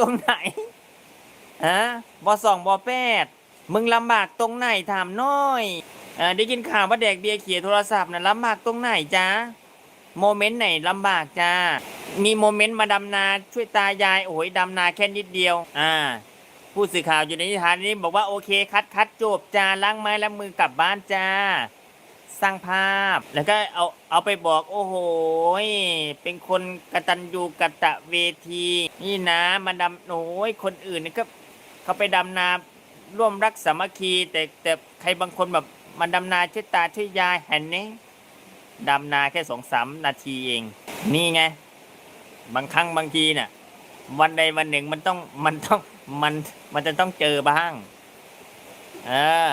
ตรงไหนฮะบอสองบอแปดมึงลำบากตรงไหนถามน้อยเออได้ยินข่าวว่าแดกเบียร์เขียโทรศัพท์นะลำบากตรงไหนจ้าโมเมนต์ไหนลำบากจ้ามีโมเมนต์มาดำนาช่วยตายายโอ้ยดำนาแค่นิดเดียว อ่า ผู้สื่อข่าวอยู่ในนิทานนี้บอกว่าโอเคคัดคัดจบจ้าล้างไม้ล้างมือกลับบ้านจ้า สร้างภาพ แล้วก็เอาเอาไปบอกโอ้โหเป็นคนกตัญญูกะตะเวที นี่นะมาดำโอ้ยคนอื่นนี่ก็เขาไปดำนาร่วมรักสามัคคี แต่แต่ใครบางคนแบบมันดำนาช่วยตาช่วยยายเห็นนี่ดำนาแค่สองสามนาทีเอง นี่ไง บางครั้งบางทีเนี่ยวันใดวันหนึ่งมันต้องมันต้องมันมันจะต้องเจอบ้าง เออ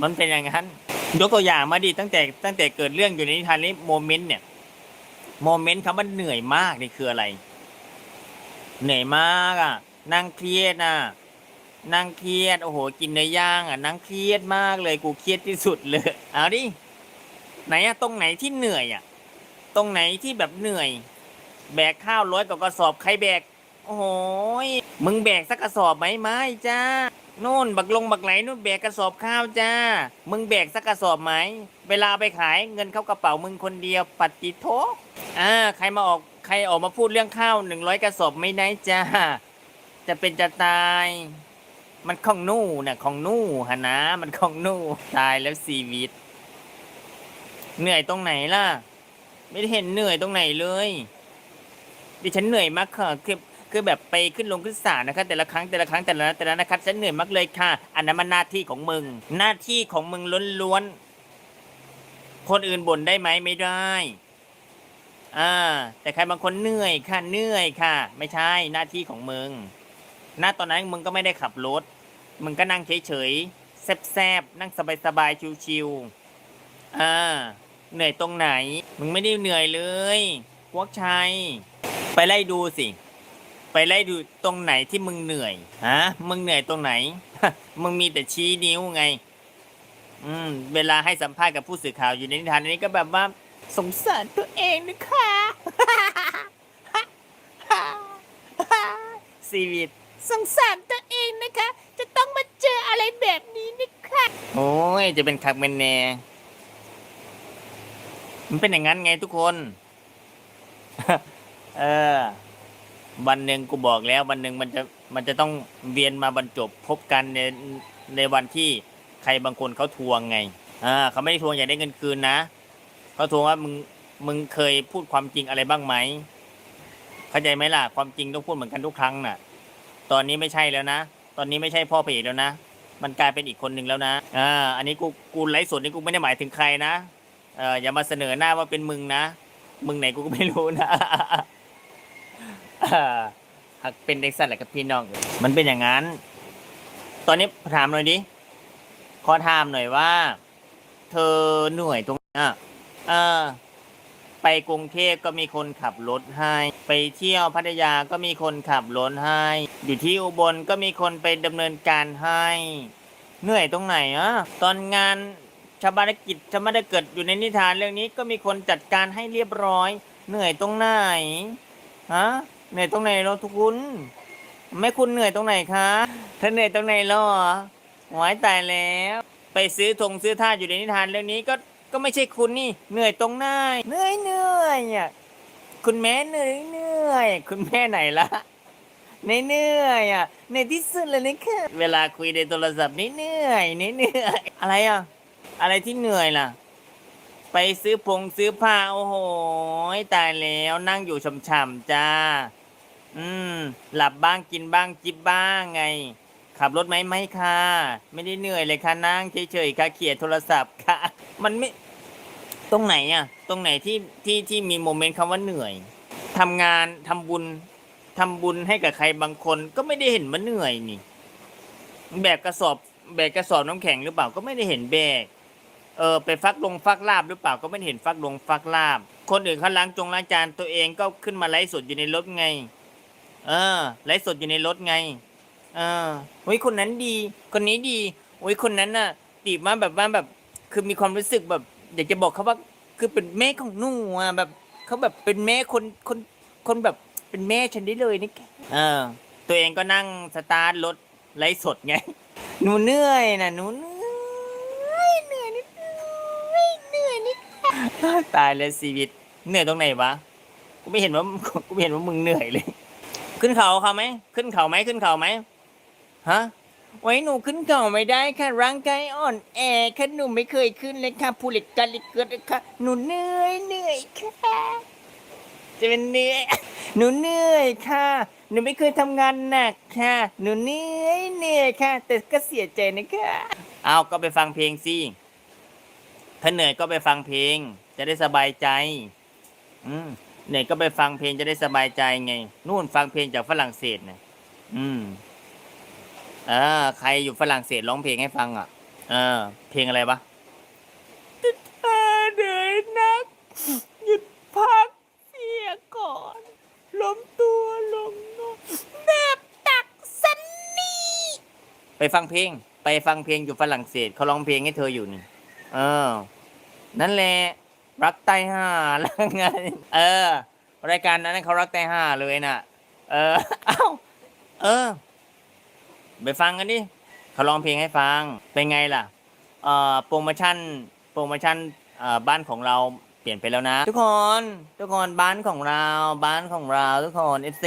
มันเป็นอย่างนั้น ยกตัวอย่างมาดิตั้งแต่ตั้งแต่เกิดเรื่องอยู่ในนิทานนี้โมเมนต์เนี่ยโมเมนต์คำว่าเหนื่อยมากนี่คืออะไร เหนื่อยมากอะนั่งเครียดอะนั่งเครียดโอ้โหกินเนื้อย่างอะนั่งเครียดมากเลยกูเครียดที่สุดเลย เอาดิไหนอะตรงไหนที่เหนื่อยอะตรงไหนที่แบบเหนื่อย แบกข้าวร้อยกว่ากระสอบใครแบก โอ้ยมึงแบกสักกระสอบไหมไม่จ้าโน่นบักลงบักไหลนู่นแบกกระสอบข้าวจ้า มึงแบกสักกระสอบไหม เวลาไปขายเงินเข้ากระเป๋ามึงคนเดียวปัดติโทอ่าใครมาออกใครออกมาพูดเรื่องข้าวหนึ่งร้อยกระสอบไม่ได้จ้า จะเป็นจะตาย มันของนู่น่ะของนู่ฮะนะ มันของนู่ตายแล้วชีวิต เหนื่อยตรงไหนล่ะ ไม่ได้เห็นเหนื่อยตรงไหนเลยดิฉันเหนื่อยมากค่ะคือ คือแบบไปขึ้นลงขึ้นศาลนะคะแต่ละครั้งแต่ละครั้งแต่ละแต่ละนะครับฉันเหนื่อยมากเลยค่ะ อันนั้นมันหน้าที่ของมึง หน้าที่ของมึงล้วนๆคนอื่นบ่นได้ไหมไม่ได้อ่าแต่ใครบางคนเหนื่อยค่ะเหนื่อยค่ะ ไม่ใช่หน้าที่ของมึงณตอนนั้นมึงก็ไม่ได้ขับรถมึงก็นั่งเฉยๆแซบๆนั่งสบายๆชิวๆอ่าเหนื่อยตรงไหน มึงไม่ได้เหนื่อยเลยพวกชัยไปไล่ดูสิ ไปไล่ดูตรงไหนที่มึงเหนื่อยฮะมึงเหนื่อยตรงไหน มึงมีแต่ชี้นิ้วไง อืม เวลาให้สัมภาษณ์กับผู้สื่อข่าวอยู่ในนิทานนี้ก็แบบว่า สงสารตัวเองนะคะชีวิตสงสารตัวเองนะคะ จะต้องมาเจออะไรแบบนี้นะคะ โอ้ย จะเป็นคักเป็นแน่มันเป็นอย่างนั้นไงทุกคน เออ วันหนึ่งกูบอกแล้ววันหนึ่งมันจะมันจะต้องเวียนมาบรรจบพบกันในในวันที่ใครบางคนเขาทวงไงอ่าเขาไม่ได้ทวงอยากได้เงินคืนนะเขาทวงว่ามึงมึงเคยพูดความจริงอะไรบ้างไหมเข้าใจไหมล่ะความจริงต้องพูดเหมือนกันทุกครั้งน่ะ ตอนนี้ไม่ใช่แล้วนะ ตอนนี้ไม่ใช่พ่อเพจแล้วนะ มันกลายเป็นอีกคนหนึ่งแล้วนะอ่าอันนี้กูกูไลฟ์สดนี่กูไม่ได้หมายถึงใครนะเอออย่ามาเสนอหน้าว่าเป็นมึงนะ มึงไหนกูก็ไม่รู้นะ หากเป็นเด็กสัตว์แหละกับพี่น้อง มันเป็นอย่างนั้น ตอนนี้ถามหน่อยดิ ขอถามหน่อยว่า เธอเหนื่อยตรงอะเออ ไปกรุงเทพก็มีคนขับรถให้ ไปเที่ยวพัทยาก็มีคนขับรถให้ อยู่ที่อุบลก็มีคนไปดำเนินการให้ เหนื่อยตรงไหนอะ ตอนงานชาวบานกิจชาบานเกิดอยู่ในนิทานเรื่องนี้ก็มีคนจัดการให้เรียบร้อย เหนื่อยตรงไหนฮะ เหนื่อยตรงไหนเราทุกคุณแม่คุณเหนื่อยตรงไหนคะเธอเหนื่อยตรงไหนเหรอหวายตายแล้ว ไปซื้อธงซื้อท่าอยู่ในนิทานเรื่องนี้ก็ก็ไม่ใช่คุณนี่ เหนื่อยตรงไหนเหนื่อยเหนื่อยอะคุณแม่เหนื่อยเหนื่อยคุณแม่ไหนละเหนื่อยเหนื่อยอะเหนื่อยที่สุดเลยนะคะเวลาคุยในโทรศัพท์นี่เหนื่อยนี่เหนื่อยอะไรอะอะไรที่เหนื่อยล่ะ ไปซื้อผงซื้อผ้าโอ้โหตายแล้วนั่งอยู่ช่ำๆจ้า อืม หลับบ้างกินบ้างจิบบ้างไง ขับรถไหมไหมค่ะ ไม่ได้เหนื่อยเลยค่ะนั่งเฉยๆค่ะเขียนโทรศัพท์ค่ะ มันไม่ ตรงไหนอะตรงไหนที่ที่ที่มีโมเมนต์คำว่าเหนื่อยทำงานทำบุญทำบุญให้กับใครบางคนก็ไม่ได้เห็นว่าเหนื่อยนี่ แบกกระสอบ แบกกระสอบน้ำแข็งหรือเปล่าก็ไม่ได้เห็นแบกเออไปฟักลงฟักลาบหรือเปล่าก็ไม่เห็นฟักลงฟักลาบ คนอื่นเขาล้างจงล้างจานตัวเองก็ขึ้นมาไลฟ์สดอยู่ในรถไง เออไลฟ์สดอยู่ในรถไง เออโอ้ยคนนั้นดี คนนี้ดีโอ้ยคนนั้นน่ะตีบมาแบบว่าแบบ คือมีความรู้สึกแบบ อยากจะบอกเขาว่า คือเป็นแม่ของหนูอะแบบเขาแบบเป็นแม่คนคนคนแบบเป็นแม่ฉันได้เลยนี่เออ ตัวเองก็นั่งสตาร์ทรถไลฟ์สดไงหนูเหนื่อยนะหนูเหนื่อยเหนื่อยนิดเหนื่อยนิดตายแล้วชีวิตเหนื่อยตรงไหนวะกูไม่เห็นว่ากูไม่เห็นว่ามึงเหนื่อยเลย ขึ้นเขาเขาไหมขึ้นเขาไหมขึ้นเขาไหมฮะไว้หนูขึ้นเขาไม่ได้ค่ะร่างกายอ่อนแอค่ะหนูไม่เคยขึ้นเลยค่ะผู้เหล็กกันเหล็กเกิดเลยค่ะหนูเหนื่อยเหนื่อยค่ะจะเป็นเหนื่อยหนูเหนื่อยค่ะ หนูไม่เคยทำงานหนักค่ะ หนูเหนื่อยเหนื่อยค่ะ แต่ก็เสียใจนะคะเอาก็ไปฟังเพลงสิถ้าเหนื่อยก็ไปฟังเพลง จะได้สบายใจ อืม เหนื่อยก็ไปฟังเพลงจะได้สบายใจไง นู่นฟังเพลงจากฝรั่งเศสนะอืมเออใครอยู่ฝรั่งเศสร้องเพลงให้ฟังอะ เออ เพลงอะไรปะเหนื่อยนัก หยุดพักเสียก่อนล้มตัวลงนอนแบบตักสันนี่ไปฟังเพลง ไปฟังเพลงอยู่ฝรั่งเศสเขาร้องเพลงให้เธออยู่นี่ เออ นั่นแหละ รักไตายห่าแล้วไงเออ รายการนั้นเขารักไตายห่าเลยน่ะ เออเอ้าเออ ไปฟังกันดิเขาร้องเพลงให้ฟังเป็นไงล่ะเอ่อโปรโมชั่นโปรโมชั่นเอ่อบ้านของเราเปลี่ยนไปแล้วนะ ทุกคนทุกคนบ้านของเราบ้านของเราทุกคน FC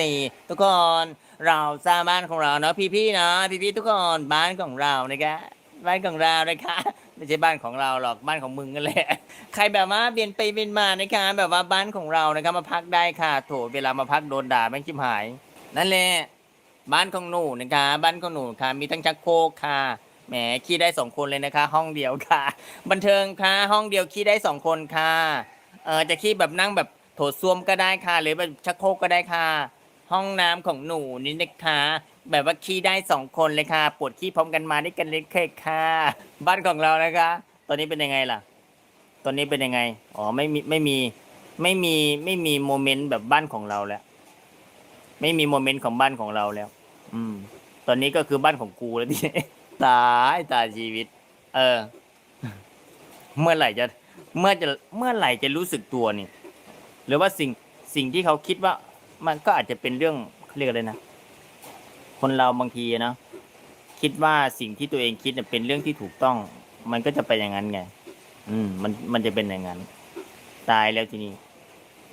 ทุกคนเราสร้างบ้านของเราเนาะพี่ๆเนาะพี่ๆทุกคนบ้านของเรานะคะบ้านของเรานะคะ ไม่ใช่บ้านของเราหรอกบ้านของมึงกันแหละ ใครแบบว่าเปลี่ยนไปเปลี่ยนมานะคะแบบว่าบ้านของเรานะคะมาพักได้ค่ะ โถเวลามาพักโดนด่าแม่งชิบหาย นั่นแหละบ้านของหนูนะคะบ้านของหนูค่ะ มีทั้งชักโครกค่ะแหมขี้ได้สองคนเลยนะคะ ห้องเดียวค่ะ บันเทิงค่ะ ห้องเดียวขี้ได้สองคนค่ะเออจะขี้แบบนั่งแบบโถส้วมก็ได้ค่ะ หรือแบบชักโครกก็ได้ค่ะ ห้องน้ำของหนูนี่นะคะ แบบว่าขี้ได้สองคนเลยค่ะ ปวดขี้พร้อมกันมาได้กันเลยค่ะ บ้านของเรานะคะ ตอนนี้เป็นยังไงล่ะ ตอนนี้เป็นยังไง อ๋อ ไม่มี ไม่มี ไม่มี ไม่มีโมเมนต์แบบบ้านของเราแล้ว ไม่มีโมเมนต์ของบ้านของเราแล้ว อืม ตอนนี้ก็คือบ้านของกูแล้วที่ตายตายชีวิต เออ เมื่อไหร่จะ เมื่อจะ เมื่อไหร่จะรู้สึกตัวนี่ หรือว่าสิ่ง สิ่งที่เขาคิดว่า มันก็อาจจะเป็นเรื่องเขาเรียกอะไรนะ คนเราบางทีนะคิดว่าสิ่งที่ตัวเองคิดเนี่ยเป็นเรื่องที่ถูกต้อง มันก็จะเป็นอย่างนั้นไง อืม มันมันจะเป็นอย่างนั้น ตายแล้วทีนี้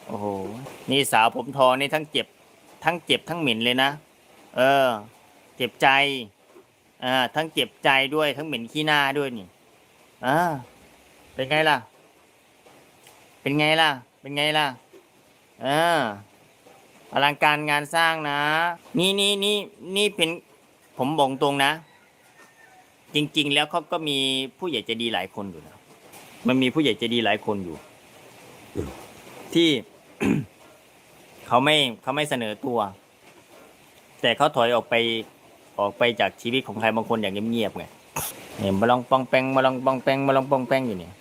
โอ้โหนี่สาวผมทองนี่ทั้งเจ็บ ทั้งเจ็บทั้งหม็นเลยนะเออ เจ็บใจอ่าทั้งเจ็บใจด้วยทั้งเหม็นขี้หน้าด้วยนี่อ่าเป็นไงล่ะ เป็นไงล่ะ เป็นไงล่ะเออ อลังการงานสร้างนะ นี่นี่นี่นี่เป็นผมบอกตรงนะ จริง ๆ แล้วเขาก็มีผู้ใหญ่ใจดีหลายคนอยู่นะมันมีผู้ใหญ่ใจดีหลายคนอยู่ ที่เขาไม่เขาไม่เสนอตัว แต่เขาถอยออกไปออกไปจากชีวิตของใครบางคนอย่างเงียบๆไงเนี่ยมาลองปองแปงมาลองปองแปงมาลองปองแปงอยู่เนี่ย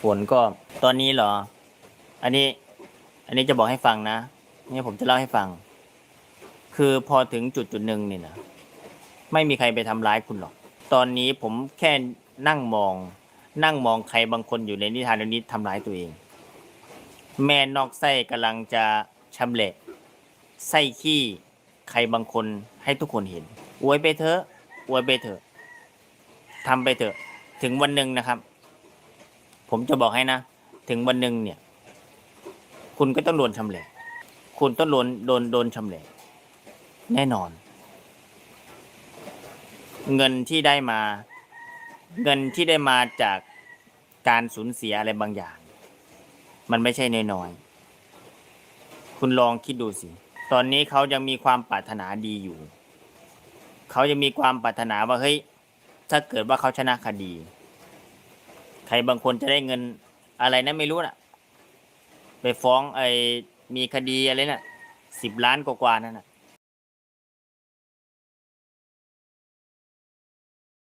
ฝนก็ตอนนี้เหรอ อันนี้ อันนี้จะบอกให้ฟังนะเนี่ยผมจะเล่าให้ฟัง คือพอถึงจุดจุดหนึ่งนี่นะไม่มีใครไปทำร้ายคุณหรอก ตอนนี้ผมแค่นั่งมอง นั่งมองใครบางคนอยู่ในนิทานเรื่องนี้ทำร้ายตัวเอง แม่นอกไส้กำลังจะชำเละไส้ขี้ใครบางคนให้ทุกคนเห็นอวยไปเถอะอวยไปเถอะทำไปเถอะ ถึงวันหนึ่งนะครับ ผมจะบอกให้นะ ถึงวันหนึ่งเนี่ย คุณก็ต้องโดนชำแหละ คุณต้องโดนโดนโดนชำแหละ แน่นอน เงินที่ได้มา เงินที่ได้มาจากการสูญเสียอะไรบางอย่าง มันไม่ใช่น้อยๆคุณลองคิดดูสิ ตอนนี้เขายังมีความปรารถนาดีอยู่ เขายังมีความปรารถนาว่าเฮ้ยถ้าเกิดว่าเขาชนะคดี ใครบางคนจะได้เงินอะไรนะไม่รู้น่ะ ไปฟ้องไอ้มีคดีอะไรน่ะสิบล้านกว่าๆนั่นน่ะ